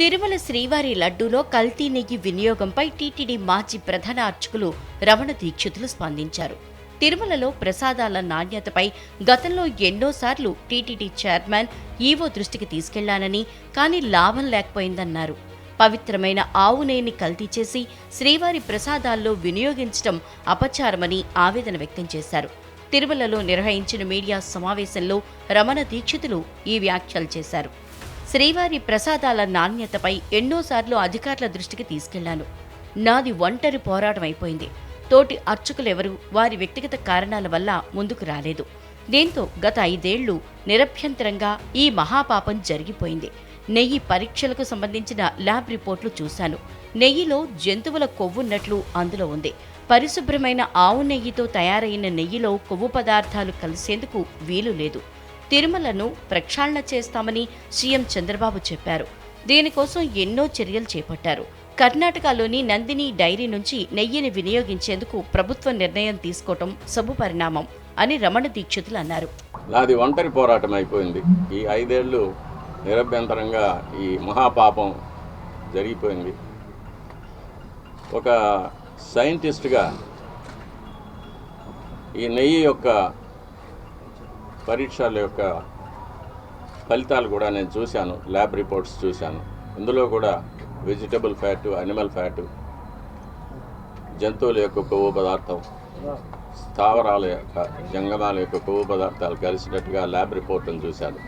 తిరుమల శ్రీవారి లడ్డూలో కల్తీ నెయ్యి వినియోగంపై టీటీడీ మాజీ ప్రధాన అర్చకులు రమణ దీక్షితులు స్పందించారు. తిరుమలలో ప్రసాదాల నాణ్యతపై గతంలో ఎన్నోసార్లు టీటీడీ చైర్మన్ ఈవో దృష్టికి తీసుకెళ్ళానని కానీ లాభం లేకపోయిందన్నారు. పవిత్రమైన ఆవు నేని కల్తీ చేసి శ్రీవారి ప్రసాదాల్లో వినియోగించడం అపచారమని ఆవేదన వ్యక్తం చేశారు. తిరుమలలో నిర్వహించిన మీడియా సమావేశంలో రమణ దీక్షితులు ఈ వ్యాఖ్యలు చేశారు. శ్రీవారి ప్రసాదాల నాణ్యతపై ఎన్నోసార్లు అధికారుల దృష్టికి తీసుకెళ్ళాను. నాది ఒంటరి పోరాటం అయిపోయింది. తోటి అర్చకులెవరూ వారి వ్యక్తిగత కారణాల వల్ల ముందుకు రాలేదు. దీంతో గత ఐదేళ్ళు నిరభ్యంతరంగా ఈ మహాపాపం జరిగిపోయింది. నెయ్యి పరీక్షలకు సంబంధించిన ల్యాబ్ రిపోర్ట్లు చూశాను. నెయ్యిలో జంతువుల కొవ్వున్నట్లు అందులో ఉంది. పరిశుభ్రమైన ఆవు నెయ్యితో తయారైన నెయ్యిలో కొవ్వు పదార్థాలు కలిసేందుకు వీలు లేదు. తిరుమలను ప్రక్షాళన చేస్తామని సీఎం చంద్రబాబు చెప్పారు. దీనికోసం ఎన్నో చర్యలు చేపట్టారు. కర్ణాటకలోని నందిని డైరీ నుంచి నెయ్యిని వినియోగించేందుకు ప్రభుత్వం నిర్ణయం తీసుకోవటం శుభపరిణామం అని రమణ దీక్షితులు అన్నారు. నాది ఒంటరి పోరాటం అయిపోయింది. ఈ ఐదేళ్ళు నిరభ్యంతరంగా ఈ మహాపాపం జరిగిపోయింది. ఒక సైంటిస్ట్గా ఈ నెయ్యి యొక్క పరీక్షల యొక్క ఫలితాలు కూడా నేను చూశాను ల్యాబ్ రిపోర్ట్స్ చూశాను. ఇందులో కూడా వెజిటబుల్ ఫ్యాటు అనిమల్ ఫ్యాటు జంతువుల యొక్క కొవ్వు పదార్థం స్థావరాల యొక్క జంగమాల యొక్క కొవ్వు పదార్థాలు కలిసినట్టుగా ల్యాబ్ రిపోర్ట్ను చూశాను.